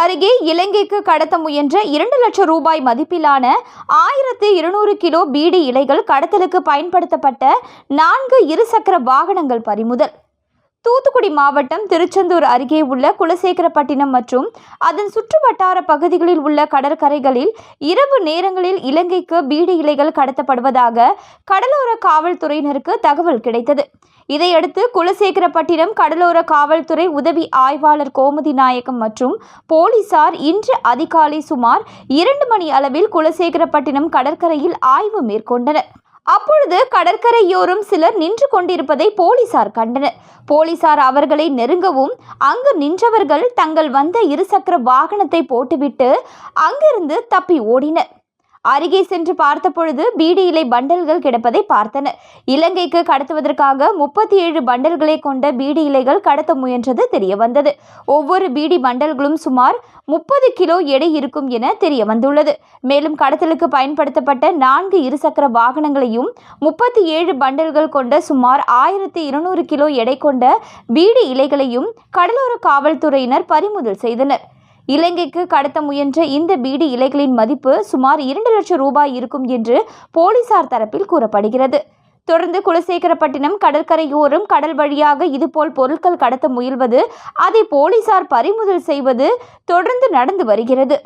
அருகே இலங்கைக்கு கடத்த முயன்ற இரண்டு லட்சம் ரூபாய் மதிப்பிலான ஆயிரத்து இருநூறு கிலோ பீடி இலைகள் கடத்தலுக்கு பயன்படுத்தப்பட்ட நான்கு இருசக்கர வாகனங்கள் பறிமுதல். தூத்துக்குடி மாவட்டம் திருச்செந்தூர் அருகே உள்ள குலசேகரப்பட்டினம் மற்றும் அதன் சுற்றுவட்டார பகுதிகளில் உள்ள கடற்கரைகளில் இரவு நேரங்களில் இலங்கைக்கு பீடி இலைகள் கடத்தப்படுவதாக கடலோர காவல்துறையினருக்கு தகவல் கிடைத்தது. இதையடுத்து குலசேகரப்பட்டினம் கடலோர காவல்துறை உதவி ஆய்வாளர் கோமதி நாயகம் மற்றும் போலீசார் இன்று அதிகாலை சுமார் இரண்டு மணி அளவில் குலசேகரப்பட்டினம் கடற்கரையில் ஆய்வு மேற்கொண்டனர். அப்பொழுது கடற்கரையோரம் சிலர் நின்று கொண்டிருப்பதை போலீசார் கண்டனர். போலீசார் அவர்களை நெருங்கவும் அங்கு நின்றவர்கள் தங்கள் வந்த இருசக்கர வாகனத்தை போட்டுவிட்டு அங்கிருந்து தப்பி ஓடினர். அருகே சென்று பார்த்தபொழுது பீடி இலை பண்டல்கள் கிடப்பதை பார்த்தனர். இலங்கைக்கு கடத்துவதற்காக முப்பத்தி ஏழு பண்டல்களை கொண்ட பீடி இலைகள் கடத்த முயன்றது தெரிய வந்தது ஒவ்வொரு பீடி பண்டல்களும் சுமார் முப்பது கிலோ எடை இருக்கும் என தெரிய வந்துள்ளது மேலும் கடத்தலுக்கு பயன்படுத்தப்பட்ட நான்கு இருசக்கர வாகனங்களையும் முப்பத்தி ஏழு பண்டல்கள் கொண்ட சுமார் ஆயிரத்தி இருநூறு கிலோ எடை கொண்ட பீடி இலைகளையும் கடலோர காவல்துறையினர் பறிமுதல் செய்தனர். இலங்கைக்கு கடத்த முயன்ற இந்த பீடி இலைகளின் மதிப்பு சுமார் இரண்டு லட்சம் ரூபாய் இருக்கும் என்று போலீசார் தரப்பில் கூறப்படுகிறது. தொடர்ந்து குலசேகரப்பட்டினம் கடற்கரையோரம் கடல் வழியாக இதுபோல் பொருட்கள் கடத்த முயல்வது அதை போலீசார் பறிமுதல் செய்வது தொடர்ந்து நடந்து வருகிறது.